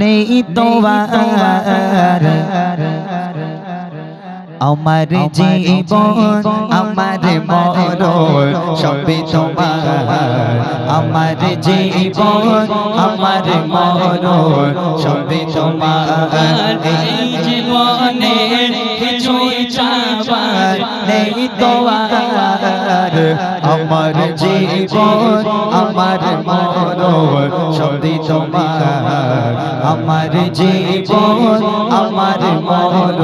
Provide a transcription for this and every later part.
নেই তোমার আমার জীবন আমার মরণ সবই তোমার। আমার জীবন আমার মরণ সবই তোমার। জীবনে কিছুই চাবার নেই তোমার আমার জীবন আমার মরণ সবই তোমার। আমার জীবন, আমার মরণ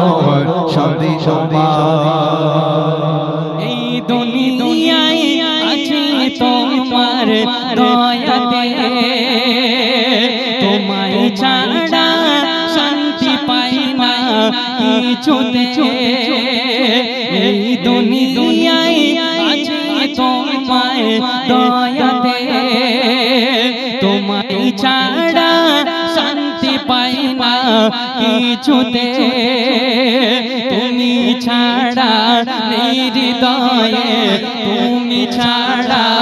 সবই তোমার এই দুনিয়ায় আছে তোমার দয়াতে। তোমায় ছাড়া শান্তি পাই না কিছুতে। এই দুনিয়ায় আছে তোমায় দয়াতে। তোমায় ছাড়া কিছুতে তুমি ছাড়া নেই হৃদয়ে তুমি ছাড়া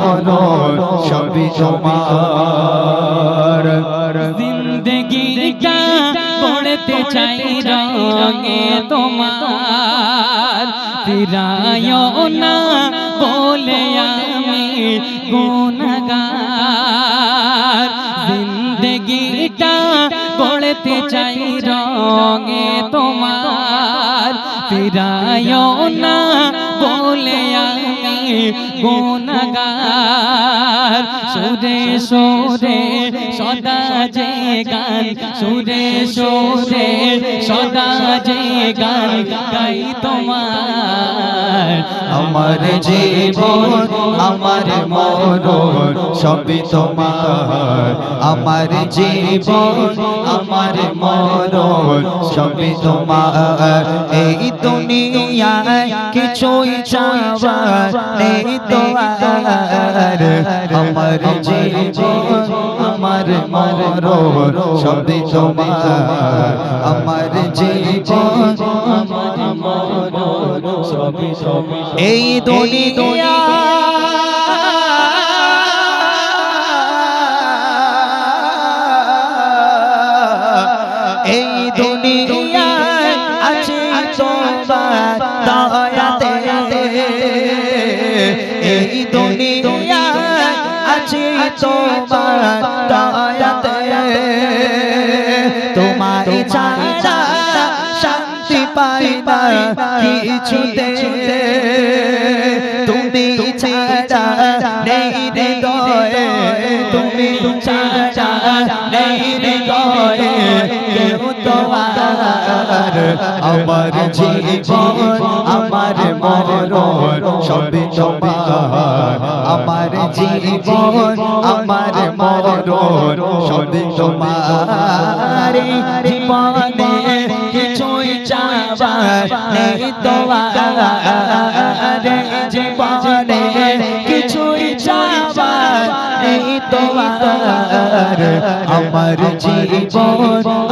মরণ সবই তোমার। জিন্দগিটা পড়তে চাই রঙে তোমার। ফিরায় না বলে আমি গুণগার। জিন্দগিটা পড়তে চাই রঙে তোমার। ফিরায় না বলে আমি গুণগার। সুরে সুরে সদা যে গান সুরে সুরে সদা যে গান গাই তোমার আমার জীবন আমার মরণ সবই তোমার আমার জীবন আমার মরণ সবই তোমার এই দুনিয়ায় কিছুই চাওয়ার নেই তোমার আমার জীবন আমার মরণ সবে তোমার। আমার জীবন আমার মরণ সবে এই দুনিয়া ছাড়া শান্তি পাই না কিছুতে। তুমি ছাড়া নেই হৃদয়ে। আমার জীবন, আমার মরণ সবই তোমার। আমার জীবন, আমার মরণ সবই তোমার। জীবনে কিছুই চাবার নেই তোমার। জীবনে কিছুই চাবার নেই তোমার। আমার জীবন